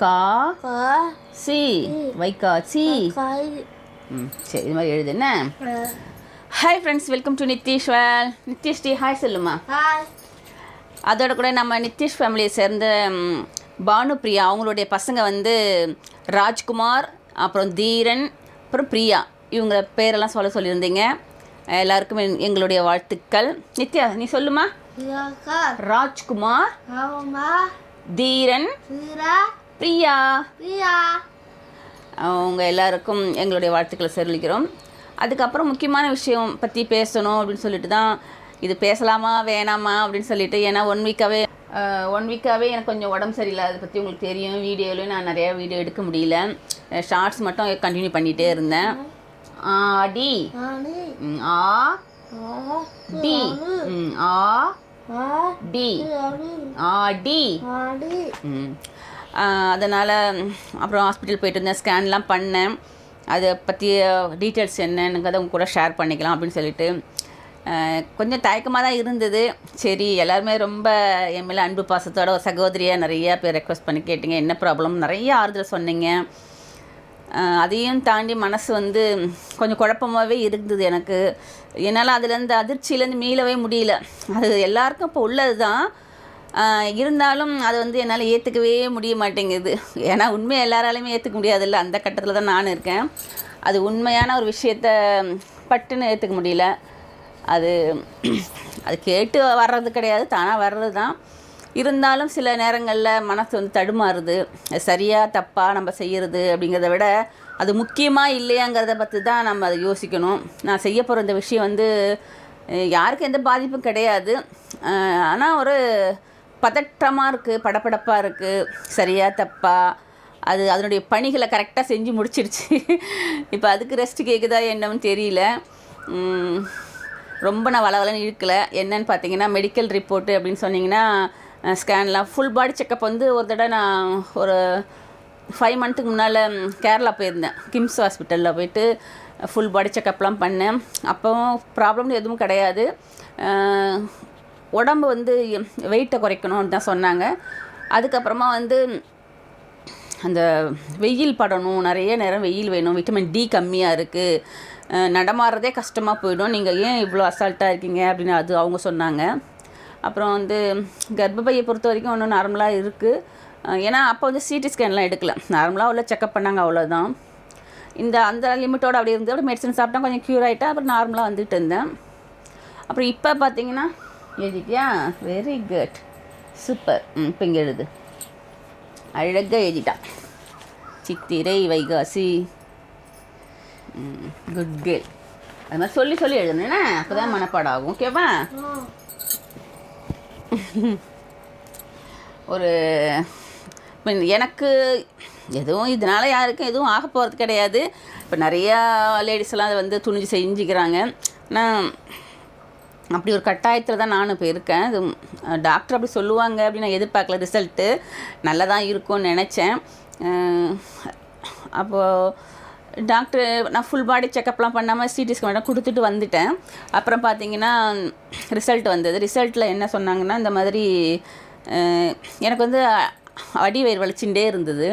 கா சி. ம் சரி இது மாதிரி எழுது என்ன? ஹாய் ஃப்ரெண்ட்ஸ் வெல்கம் டு நித்தீஷ்வல். நித்தீஷ் டி ஹாய் சொல்லுமா? ஹாய் அதோட கூட நம்ம நித்தீஷ் ஃபேமிலியை சேர்ந்த பானுப்ரியா அவங்களுடைய பசங்க வந்து ராஜ்குமார் அப்புறம் தீரன் அப்புறம் பிரியா. இவங்க பேரெல்லாம் சொல்ல சொல்லியிருந்தீங்க. எல்லாருக்கும் எங்களுடைய வாழ்த்துக்கள். நித்யா நீ சொல்லுமா? ராஜ்குமார். தீரன். பிரியா. பிரியா. அவங்க எல்லாருக்கும் எங்களுடைய வாழ்த்துக்களை தெரிவிக்கிறோம் அதுக்கப்புறம் முக்கியமான விஷயம் பற்றி பேசணும் அப்படின்னு சொல்லிட்டு தான் இது பேசலாமா வேணாமா அப்படின்னு சொல்லிட்டு ஏன்னா ஒன் வீக்காகவே ஒன் வீக்காகவே எனக்கு கொஞ்சம் உடம்பு சரியில்லை அதை பற்றி உங்களுக்கு தெரியும். வீடியோலையும் நான் நிறையா வீடியோ எடுக்க முடியல. ஷார்ட்ஸ் மட்டும் கண்டினியூ பண்ணிகிட்டே இருந்தேன். ஆ, டி. நானி ம், ஆ. டி. ஆ. டி யாரு ஆ டி ஆடி. அதனால் அப்புறம் ஹாஸ்பிட்டல் போயிட்டு இருந்தேன் ஸ்கேன்லாம் பண்ணேன். அதை பற்றிய டீட்டெயில்ஸ் என்னங்கிறத உங்க கூட ஷேர் பண்ணிக்கலாம் அப்படின்னு சொல்லிட்டு கொஞ்சம் தயக்கமாக தான் இருந்தது. சரி எல்லாருமே ரொம்ப என் மேலே அன்பு பாசத்தோட சகோதரியாக நிறைய பேர் ரெக்வஸ்ட் பண்ணி கேட்டீங்க. என்ன ப்ராப்ளம் நிறைய ஆறுதல் சொன்னீங்க. அதையும் தாண்டி மனசு வந்து கொஞ்சம் குழப்பமாகவே இருந்தது எனக்கு. என்னால் அதுலேருந்து அதிர்ச்சியிலேருந்து மீளவே முடியல. அது எல்லாருக்கும் இப்போ உள்ளது தான் இருந்தாலும் அது வந்து என்னால் ஏற்றுக்கவே முடிய மாட்டேங்குது. ஏன்னா உண்மையை எல்லாராலையுமே ஏற்றுக்க முடியாதுல்ல. அந்த கட்டத்தில் தான் நான் இருக்கேன். அது உண்மையான ஒரு விஷயத்த பட்டுன்னு ஏற்றுக்க முடியல. அது அது கேட்டு வர்றது கிடையாது. தானாக வர்றது தான் இருந்தாலும் சில நேரங்களில் மனசு வந்து தடுமாறுது. சரியாக தப்பாக நம்ம செய்கிறது அப்படிங்கிறத விட அது முக்கியமாக இல்லையாங்கிறத பற்றி தான் நம்ம அதை யோசிக்கணும். நான் செய்ய போகிற இந்த விஷயம் வந்து யாருக்கும் எந்த பாதிப்பும் கிடையாது. ஆனால் ஒரு பதற்றமாக இருக்குது படபடப்பாக இருக்குது சரியாக தப்பாக அது அதனுடைய பணிகளை கரெக்டாக செஞ்சு முடிச்சிடுச்சு இப்போ அதுக்கு ரெஸ்ட் கேட்குதா என்னன்னு தெரியல. ரொம்ப நான் வளவலன்னு இழுக்கலை. என்னன்னு பார்த்தீங்கன்னா மெடிக்கல் ரிப்போர்ட்டு அப்படின்னு சொன்னிங்கன்னா ஸ்கேன்லாம் ஃபுல் பாடி செக்கப் வந்து ஒரு தடவை நான் ஒரு ஃபைவ் மந்த்துக்கு முன்னால் கேரளா போயிருந்தேன். கிம்ஸ் ஹாஸ்பிட்டலில் போயிட்டு ஃபுல் பாடி செக்கப்லாம் பண்ணேன். அப்போவும் ப்ராப்ளம் எதுவும் கிடையாது. உடம்பு வந்து வெயிட்டை குறைக்கணும்னு தான் சொன்னாங்க. அதுக்கப்புறமா வந்து அந்த வெயில் படணும். நிறைய நேரம் வெயில் வேணும். விட்டமின் டி கம்மியாக இருக்குது நடமாடுறதே கஷ்டமாக போயிடும். நீங்கள் ஏன் இவ்வளோ அசால்ட்டாக இருக்கீங்க? அப்படின்னு அது அவங்க சொன்னாங்க. அப்புறம் வந்து கர்ப்பப்பையை பொறுத்த வரைக்கும் ஒன்றும் நார்மலாக இருக்குது ஏன்னா அப்போ வந்து சிடி ஸ்கேன்லாம் எடுக்கல. நார்மலாக உள்ள செக்கப் பண்ணாங்க அவ்வளோதான் இந்த அந்த லிமிட்டோடு அப்படி இருந்தோட மெடிசன் சாப்பிட்டா கொஞ்சம் க்யூர் ஆகிட்டா அப்புறம் நார்மலாக வந்துட்டு இருந்தேன். அப்புறம் இப்போ பார்த்தீங்கன்னா எழுதிட்டியா? வெரி குட் சூப்பர் ம் இப்போ இங்கே எழுது. அழகாக எழுதிட்டான் சித்திரை வைகாசி. குட் கேர்ள் அது மாதிரி சொல்லி சொல்லி எழுதணுண்ணே அப்போ தான் மனப்பாடம் ஆகும். ஓகேவா ஒரு எனக்கு எதுவும் இதனால் யாருக்கும் எதுவும் ஆக போகிறது கிடையாது. இப்போ நிறையா லேடிஸ்லாம் அதை வந்து துணிஞ்சு செஞ்சுக்கிறாங்க. நான் அப்படி ஒரு கட்டாயத்தில் தான் நானும் இப்போ இருக்கேன். அது டாக்டர் அப்படி சொல்லுவாங்க அப்படின்னு நான் எதிர்பார்க்கல ரிசல்ட்டு நல்லா தான் இருக்கும்னு நினச்சேன். அப்போது டாக்டர் நான் ஃபுல் பாடி செக்கப்லாம் பண்ணாமல் சிடி ஸ்கேன் கொடுத்துட்டு வந்துட்டேன். அப்புறம் பார்த்தீங்கன்னா ரிசல்ட் வந்தது. ரிசல்ட்டில் என்ன சொன்னாங்கன்னா இந்த மாதிரி எனக்கு வந்து அடி வயிறு வலிச்சுட்டே இருந்தது.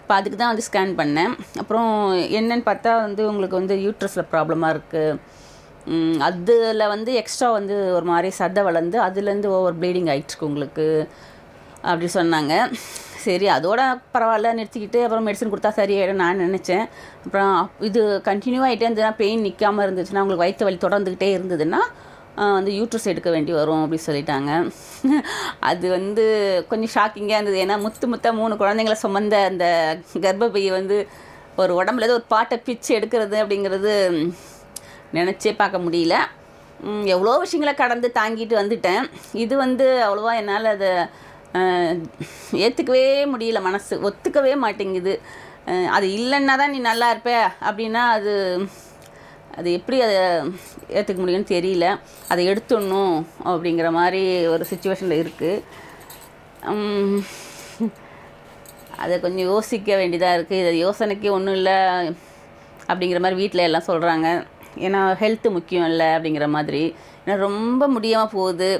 இப்போ அதுக்கு தான் வந்து ஸ்கேன் பண்ணேன். அப்புறம் என்னன்னு பார்த்தா வந்து உங்களுக்கு வந்து யூட்ரஸில் ப்ராப்ளமாக இருக்குது அதில் வந்து எக்ஸ்ட்ரா வந்து ஒரு மாதிரி சதை வளர்ந்து அதுலேருந்து ஓவர் ப்ளீடிங் ஆகிட்டுருக்கு உங்களுக்கு. அப்படி சொன்னாங்க. சரி அதோட பரவாயில்ல நிறுத்திக்கிட்டு அப்புறம் மெடிசன் கொடுத்தா சரியாயிடும் நான் நினச்சேன். அப்புறம் இது கண்டினியூ ஆகிட்டே இருந்ததுன்னா பெயின் நிற்காமல் இருந்துச்சுன்னா உங்களுக்கு வயிற்று வலி தொடர்ந்துக்கிட்டே இருந்ததுன்னா வந்து யூட்ரஸ் எடுக்க வேண்டி வரும் அப்படின்னு சொல்லிட்டாங்க. அது வந்து கொஞ்சம் ஷாக்கிங்காக இருந்தது. ஏன்னா முத்து முத்தாக மூணு குழந்தைங்கள சுமந்த அந்த கர்ப்பப்பையை வந்து ஒரு உடம்புல ஒரு பாட்டை பிச்சு எடுக்கிறது அப்படிங்கிறது நினச்சே பார்க்க முடியல. எவ்வளோ விஷயங்களை கடந்து தாங்கிட்டு வந்துட்டேன். இது வந்து அவ்வளோவா என்னால் அதை ஏற்றுக்கவே முடியல மனசு. ஒத்துக்கவே மாட்டேங்குது. அது இல்லைன்னா தான் நீ நல்லா இருப்ப. அப்படின்னா அது அது எப்படி அதை ஏற்றுக்க முடியும்னு தெரியல. அதை எடுத்துடணும் அப்படிங்கிற மாதிரி ஒரு சுச்சுவேஷனில் இருக்குது அதை கொஞ்சம் யோசிக்க வேண்டியதாக இருக்குது இது யோசனைக்கு ஒன்றும் இல்லை அப்படிங்கிற மாதிரி வீட்டில் எல்லாம் சொல்கிறாங்க ஏன்னா ஹெல்த்து முக்கியம் இல்லை அப்படிங்கிற மாதிரி. ஏன்னா ரொம்ப முடியாமல் போகுது.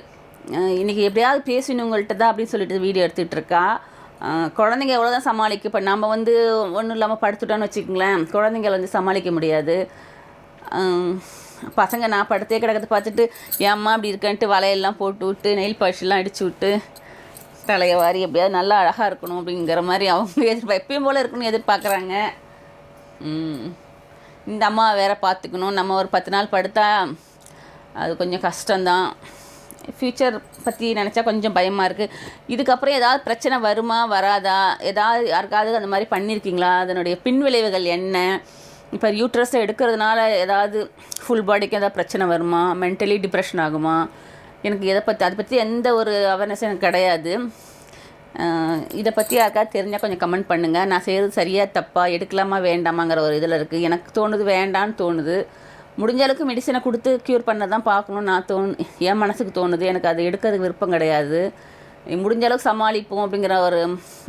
இன்றைக்கி எப்படியாவது பேசணும் உங்கள்கிட்ட தான் அப்படின்னு சொல்லிட்டு வீடியோ எடுத்துகிட்டு இருக்கா. குழந்தைங்க எவ்வளோ தான் சமாளிக்க இப்போ நம்ம வந்து ஒன்றும் இல்லாமல் படுத்துட்டோன்னு வச்சுக்கோங்களேன் குழந்தைங்கள வந்து சமாளிக்க முடியாது. பசங்க நான் படுத்தே கிடக்கிறத பார்த்துட்டு ஏம்மா அப்படி இருக்கேன்ட்டு வலையெல்லாம் போட்டு விட்டு நெயில் பாலிஷ்லாம் அடிச்சு விட்டு தலையை வாரி எப்படியாவது நல்லா அழகாக இருக்கணும் அப்படிங்கிற மாதிரி அவங்க எதிர்ப்பா எப்பயும் போல் இருக்கணும்னு எதிர்பார்க்குறாங்க. இந்த அம்மா வேற பார்த்துக்கணும். நம்ம ஒரு பத்து நாள் படுத்தா அது கொஞ்சம் கஷ்டம்தான். ஃப்யூச்சர் பற்றி நினச்சா கொஞ்சம் பயமாக இருக்குது இதுக்கப்புறம் ஏதாவது பிரச்சனை வருமா வராதா? ஏதாவது யாருக்காவது அந்த மாதிரி பண்ணியிருக்கீங்களா அதனுடைய பின்விளைவுகள் என்ன? இப்போ யூட்ரஸை எடுக்கிறதுனால ஏதாவது ஃபுல் பாடிக்கு ஏதாவது பிரச்சனை வருமா? மென்டலி டிப்ரெஷன் ஆகுமா? எனக்கு எதை பற்றி அதை பற்றி எந்த ஒரு அவேர்னஸும் எனக்கு கிடையாது. இதை பற்றி யாருக்காவது தெரிஞ்சால் கொஞ்சம் கமெண்ட் பண்ணுங்கள் நான் செய்கிறது சரியாக தப்பாக எடுக்கலாமா வேண்டாமாங்கிற ஒரு இதில் இருக்குது எனக்கு தோணுது வேண்டான்னு தோணுது. முடிஞ்ச அளவுக்கு மெடிசனை கொடுத்து க்யூர் பண்ண தான் பார்க்கணும் நான் தோணு என் மனசுக்கு தோணுது. எனக்கு அது எடுக்கிறதுக்கு விருப்பம் கிடையாது. முடிஞ்ச அளவுக்கு சமாளிப்போம் அப்படிங்கிற ஒரு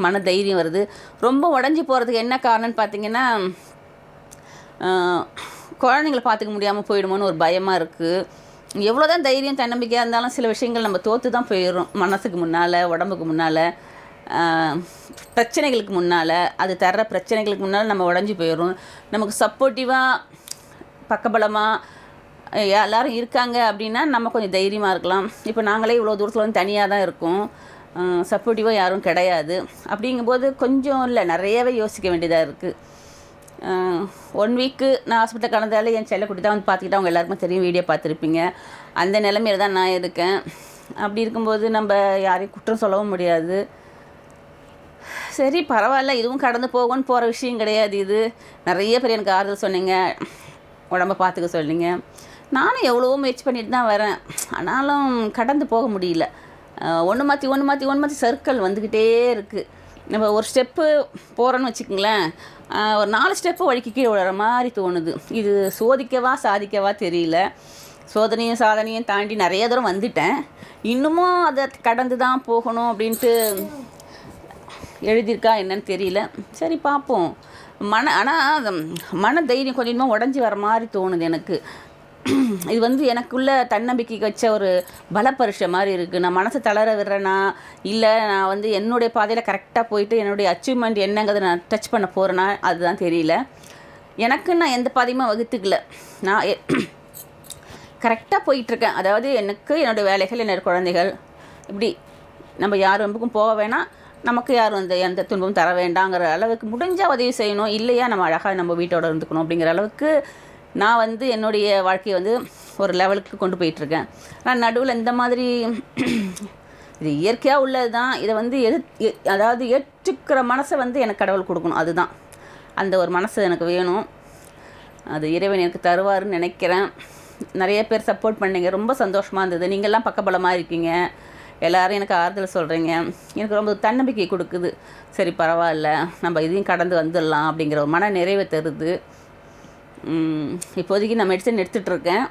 மன தைரியம் வருது. ரொம்ப உடஞ்சி போகிறதுக்கு என்ன காரணம்னு பார்த்தீங்கன்னா குழந்தைங்களை குழந்தைங்கள பார்த்துக்க முடியாமல் போயிடுமோன்னு ஒரு பயமாக இருக்குது எவ்வளோ தான் தைரியம் தன்னம்பிக்கையாக இருந்தாலும் சில விஷயங்கள் நம்ம தோற்று தான் போயிடும் மனசுக்கு முன்னால் உடம்புக்கு முன்னால் பிரச்சனைகளுக்கு முன்னால் அது தர்ற பிரச்சனைகளுக்கு முன்னால் நம்ம உடஞ்சி போயிடும் நமக்கு சப்போர்ட்டிவாக பக்கபலமாக எல்லோரும் இருக்காங்க அப்படின்னா நம்ம கொஞ்சம் தைரியமாக இருக்கலாம். இப்போ நாங்களே இவ்வளோ தூரத்தில் வந்து தனியாக தான் இருக்கோம். சப்போர்ட்டிவாக யாரும் கிடையாது. அப்படிங்கும்போது கொஞ்சம் இல்லை நிறையவே யோசிக்க வேண்டியதாக இருக்குது ஒன் வீக்கு நான் ஹாஸ்பிட்டல் கலந்தால என் செல்லக்குட்டி தான் வந்து பார்த்துக்கிட்டு அவங்க எல்லாருக்குமே தெரியும் வீடியோ பார்த்துருப்பீங்க. அந்த நிலைமையில தான் நான் இருக்கேன். அப்படி இருக்கும்போது நம்ம யாரையும் குற்றம் சொல்லவும் முடியாது. சரி பரவாயில்ல இதுவும் கடந்து போகும்னு போகிற விஷயம் கிடையாது இது. நிறைய பேர் எனக்கு ஆறுதல் சொன்னீங்க. உடம்ப பார்த்துக்க சொன்னீங்க நானும் எவ்வளவோ முயற்சி பண்ணிட்டு தான் வரேன். ஆனாலும் கடந்து போக முடியல. ஒன்று மாற்றி ஒன்று மாற்றி ஒன்று மாற்றி சர்க்கிள் வந்துக்கிட்டே இருக்குது நம்ம ஒரு ஸ்டெப்பு போகிறோன்னு வச்சுக்கோங்களேன். ஒரு நாலு ஸ்டெப்பு வழிக்கு கீழே விழுற மாதிரி தோணுது. இது சோதிக்கவா சாதிக்கவா தெரியல. சோதனையும் சாதனையும் தாண்டி நிறைய தூரம் வந்துட்டேன். இன்னமும் அதை கடந்து தான் போகணும் அப்படின்ட்டு எழுதியிருக்கா என்னன்னு தெரியல. சரி பார்ப்போம். மன ஆனால் மன தைரியம் கொஞ்சமாக உடஞ்சி வர மாதிரி தோணுது எனக்கு. இது வந்து எனக்குள்ள தன்னம்பிக்கை வச்ச ஒரு பலப்பரிசை மாதிரி இருக்குது நான் மனசை தளர விடுறேனா? இல்லை நான் வந்து என்னுடைய பாதையில் கரெக்டாக போயிட்டு என்னுடைய அச்சீவ்மெண்ட் என்னங்கிறத நான் டச் பண்ண போகிறேன்னா அதுதான் தெரியல. எனக்கு நான் எந்த பாதையுமே வகுத்துக்கல. நான் கரெக்டாக போயிட்டுருக்கேன். அதாவது எனக்கு என்னோடய வேலைகள் என்னோடய குழந்தைகள் இப்படி நம்ம யார் வம்புக்கும் போக வேணாம். நமக்கு யாரும் அந்த எந்த துன்பம் தர வேண்டாங்கிற அளவுக்கு முடிஞ்சால் உதவி செய்யணும். இல்லையா நம்ம அழகாக நம்ம வீட்டோட இருந்துக்கணும் அப்படிங்கிற அளவுக்கு நான் வந்து என்னுடைய வாழ்க்கையை வந்து ஒரு லெவலுக்கு கொண்டு போயிட்டுருக்கேன். ஆனால் நடுவில் இந்த மாதிரி இது இயற்கையாக உள்ளது தான் இதை வந்து எது அதாவது ஏற்றுக்கிற மனசை வந்து எனக்கு கடவுள் கொடுக்கணும். அதுதான். அந்த ஒரு மனசு எனக்கு வேணும். அது இறைவன் எனக்கு தருவாருன்னு நினைக்கிறேன். நிறைய பேர் சப்போர்ட் பண்ணீங்க. ரொம்ப சந்தோஷமாக இருந்தது. நீங்கள்லாம் பக்கபலமாக இருக்கீங்க. எல்லாரும் எனக்கு ஆறுதல் சொல்கிறீங்க எனக்கு ரொம்ப தன்னம்பிக்கை கொடுக்குது. சரி பரவாயில்ல. நம்ம இதையும் கடந்து வந்துடலாம் அப்படிங்கிற ஒரு மன நிறைவை தருது. இப்போதைக்கு நான் மெடிசன் எடுத்துகிட்ருக்கேன்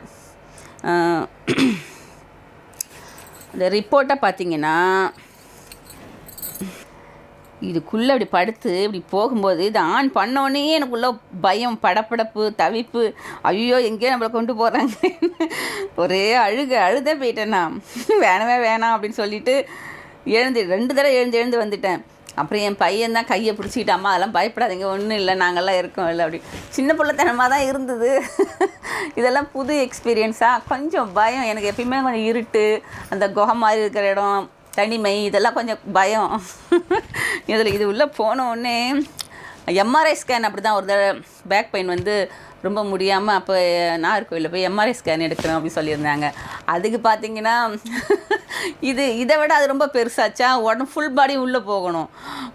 இந்த ரிப்போர்ட்டை பார்த்தீங்கன்னா இதுக்குள்ளே அப்படி படுத்து இப்படி போகும்போது இது ஆன் பண்ணோடனே எனக்குள்ளே பயம் படப்படப்பு தவிப்பு. ஐயோ எங்கேயோ நம்மளை கொண்டு போகிறாங்க ஒரே அழுக அழுதே போயிட்டேன் நான். வேணவே வேணாம் அப்படின்னு சொல்லிட்டு எழுந்து ரெண்டு தடவை எழுந்து எழுந்து வந்துட்டேன். அப்புறம் என் பையன் தான் கையை பிடிச்சிக்கிட்டு அம்மா அதெல்லாம் பயப்படாதீங்க ஒன்றும் இல்லை நாங்கள்லாம் இருக்கோம் இல்லை அப்படி. சின்ன பிள்ளைத்தனமாக தான் இருந்தது. இதெல்லாம் புது எக்ஸ்பீரியன்ஸாக கொஞ்சம் பயம். எனக்கு எப்பயுமே கொஞ்சம் இருட்டு அந்த குகை மாதிரி இருக்கிற இடம் தனிமை இதெல்லாம் கொஞ்சம் பயம். இதில் இது உள்ளே போனோடனே எம்ஆர்ஐ ஸ்கேன் அப்படி தான் ஒரு தடவை பேக் பெயின் வந்து ரொம்ப முடியாமல் அப்போ நாகர்கோவிலில் போய் எம்ஆர்ஐ ஸ்கேன் எடுக்கணும் அப்படின்னு சொல்லியிருந்தாங்க. அதுக்கு பார்த்தீங்கன்னா இது இதை விட அது ரொம்ப பெருசாச்சா? உடனே ஃபுல் பாடி உள்ளே போகணும்.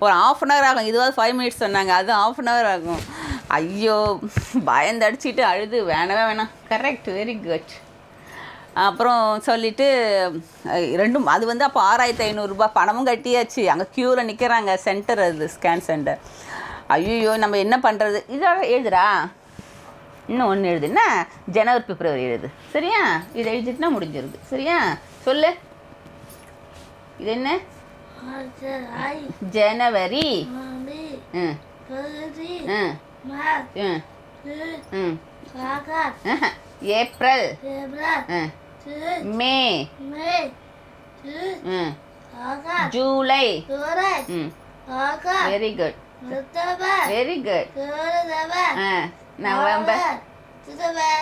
ஒரு ஆஃப் அன் ஹவர் ஆகும். இதுவாது ஃபைவ் மினிட்ஸ் சொன்னாங்க. அது ஆஃப் அன் ஹவர் ஆகும். ஐயோ பயந்தடிச்சிட்டு அழுது. வேணவே வேணாம். கரெக்ட் வெரி குட் அப்புறம் சொல்லிட்டு அஹ், ரெண்டும் அது வந்து அப்போ ஆறாயிரத்தி ஐநூறுரூபா பணமும் கட்டியாச்சு. அங்கே க்யூவில் நிற்கிறாங்க சென்டர் அது ஸ்கேன் சென்டர் ஐயோ நம்ம என்ன பண்ணுறது இதோட எழுதுடா. இன்னும் ஒன்று எழுது. என்ன? ஜனவரி பிப்ரவரி எழுது. சரியா? இதை எழுதிட்டுனா முடிஞ்சிருது. சரியா? சொல்லு. இது என்ன? ஜனவரி. ம். ம். மா. ஏப்ரல். தேப்ரா ம். மே. May. Hmm. July. Hmm. Very good very good November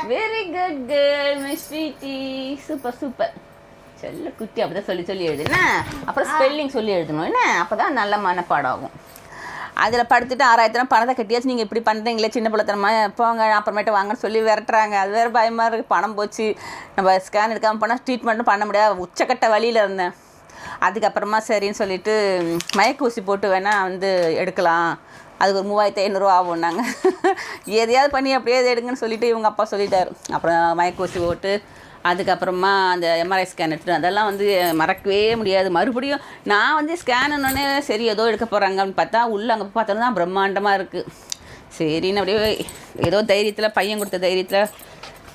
very good girl miss sweetie super super செல்ல குட்டி அப்படி சொல்லி சொல்லி எழுதுனா? அப்புறம் ஸ்பெல்லிங் சொல்லி எழுதணும். என்ன? அப்போ தான் நல்ல மனப்பாடம் ஆகும். அதில் படுத்துட்டு ஆறாயிரத்தனம் பணத்தை கட்டியாச்சு. நீங்கள் இப்படி பண்ணுறீங்களே சின்ன பிள்ளைத்தனமா. போங்க அப்புறமேட்டு வாங்கன்னு சொல்லி விரட்டுறாங்க. அது வேறு பயமாக இருக்குது பணம் போச்சு. நம்ம ஸ்கேன் எடுக்காமல் போனால் ட்ரீட்மெண்ட்டும் பண்ண முடியாது. உச்சக்கட்ட வழியில் இருந்தேன். அதுக்கப்புறமா சரின்னு சொல்லிட்டு மயக்க ஊசி போட்டு வேணால் வந்து எடுக்கலாம். அதுக்கு ஒரு மூவாயிரத்தி ஐநூறுரூவா ஆகும்னாங்க எதையாவது பண்ணி அப்படியே எடுங்கன்னு சொல்லிட்டு இவங்க அப்பா சொல்லிட்டார். அப்புறம் மயக்க ஊசி போட்டு அதுக்கப்புறமா அந்த எம்ஆர்ஐ ஸ்கேன் எடுத்துட்டு அதெல்லாம் வந்து மறக்கவே முடியாது. மறுபடியும் நான் வந்து ஸ்கேனுன்னே சரி ஏதோ எடுக்க போகிறாங்கன்னு பார்த்தா உள்ளே அங்கே பார்த்தோன்னா தான் பிரம்மாண்டமாக இருக்குது சரின்னு அப்படியே ஏதோ தைரியத்தில் பையன் கொடுத்த தைரியத்தில்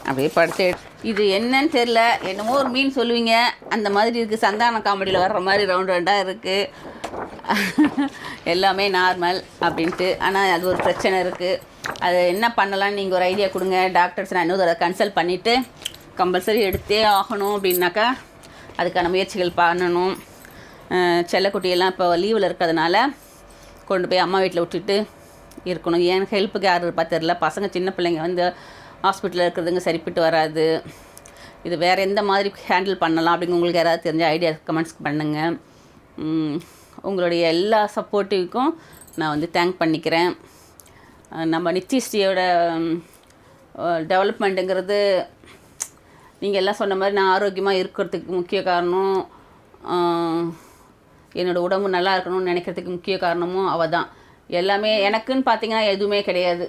அப்படியே படுத்து இது என்னன்னு தெரில என்னமோ ஒரு மீன் சொல்லுவீங்க. அந்த மாதிரி இருக்குது சந்தான காமெடியில் வர்ற மாதிரி ரவுண்ட் ரவுண்டாக இருக்குது எல்லாமே நார்மல் அப்படின்ட்டு. ஆனால் அது ஒரு பிரச்சனை இருக்குது அது என்ன பண்ணலான்னு நீங்கள் ஒரு ஐடியா கொடுங்க. டாக்டர்ஸ் நான் இன்னொரு கன்சல்ட் பண்ணிவிட்டு கம்பல்சரி எடுத்தே ஆகணும் அப்படின்னாக்கா அதுக்கான முயற்சிகள் பண்ணணும். செல்லக்குட்டியெல்லாம் இப்போ லீவில் இருக்கிறதுனால கொண்டு போய் அம்மா வீட்டில் விட்டுட்டு இருக்கணும். ஏன் ஹெல்ப்புக்கு யார் இருப்பா தெரில பசங்க சின்ன பிள்ளைங்க வந்து ஹாஸ்பிட்டலில் இருக்கிறதுங்க சரிப்பட்டு வராது. இது வேறு எந்த மாதிரி ஹேண்டில் பண்ணலாம் அப்படிங்க உங்களுக்கு யாராவது தெரிஞ்ச ஐடியா கமெண்ட்ஸ் பண்ணுங்கள் உங்களுடைய எல்லா சப்போர்ட்டிவ்க்கும் நான் வந்து தேங்க் பண்ணிக்கிறேன். நம்ம நித்திஸ்ரீயோட டெவலப்மெண்ட்டுங்கிறது நீங்கள் எல்லாம் சொன்ன மாதிரி நான் ஆரோக்கியமாக இருக்கிறதுக்கு முக்கிய காரணம் என்னோடய உடம்பு நல்லா இருக்கணும்னு நினைக்கிறதுக்கு முக்கிய காரணமும் அவள் தான் எல்லாமே எனக்குன்னு பார்த்தீங்கன்னா எதுவுமே கிடையாது.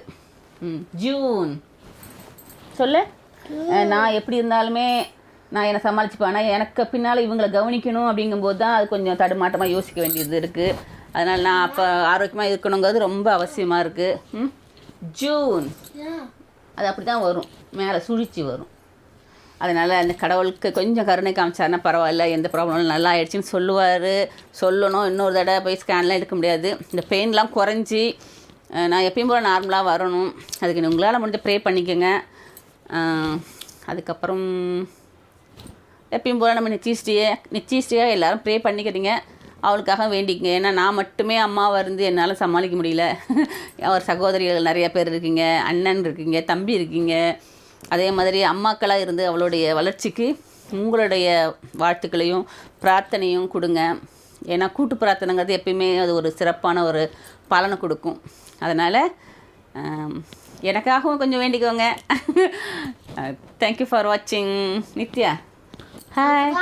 ம். ஜூன். சொல்லு. நான் எப்படி இருந்தாலுமே நான் என்னை சமாளிச்சுப்பேன். ஆனால் எனக்கு பின்னால் இவங்களை கவனிக்கணும் அப்படிங்கும்போது தான் அது கொஞ்சம் தடுமாட்டமாக யோசிக்க வேண்டியது இருக்குது அதனால் நான் அப்போ ஆரோக்கியமாக இருக்கணுங்கிறது ரொம்ப அவசியமாக இருக்குது ம். ஜூன். அது அப்படி தான் வரும். மேலே சுழிச்சு வரும். அதனால் அந்த கடவுளுக்கு கொஞ்சம் கருணை காமிச்சாருன்னா பரவாயில்ல எந்த ப்ராப்ளமும் நல்லா ஆயிடுச்சுன்னு சொல்லுவார். சொல்லணும் இன்னொரு தடவை போய் ஸ்கேன்லாம் எடுக்க முடியாது. இந்த பெயின்லாம் குறைஞ்சி நான் எப்பயும் போல் நார்மலாக வரணும். அதுக்கு உங்களால் முடிஞ்ச ப்ரே பண்ணிக்கோங்க. அதுக்கப்புறம் எப்பயும் போல் நம்ம நிச்சயிஸ்டியே நிச்சயிஸ்டியாக எல்லாரும் ப்ரே பண்ணிக்கிறீங்க அவளுக்காக வேண்டிக்கங்க. ஏன்னா நான் மட்டுமே அம்மாவாக இருந்து என்னால் சமாளிக்க முடியல. அவர் சகோதரிகள் நிறைய பேர் இருக்கீங்க அண்ணன் இருக்கீங்க தம்பி இருக்கீங்க. அதே மாதிரி அம்மாக்களாக இருந்து அவளுடைய வளர்ச்சிக்கு உங்களுடைய வாழ்த்துக்களையும் பிரார்த்தனையும் கொடுங்க. ஏன்னா கூட்டு பிரார்த்தனைங்கிறது எப்பயுமே அது ஒரு சிறப்பான ஒரு பலனை கொடுக்கும். அதனால் எனக்காகவும் கொஞ்சம் வேண்டிக்கோங்க. தேங்க்யூ ஃபார் வாட்சிங் நித்யா. ஹாய்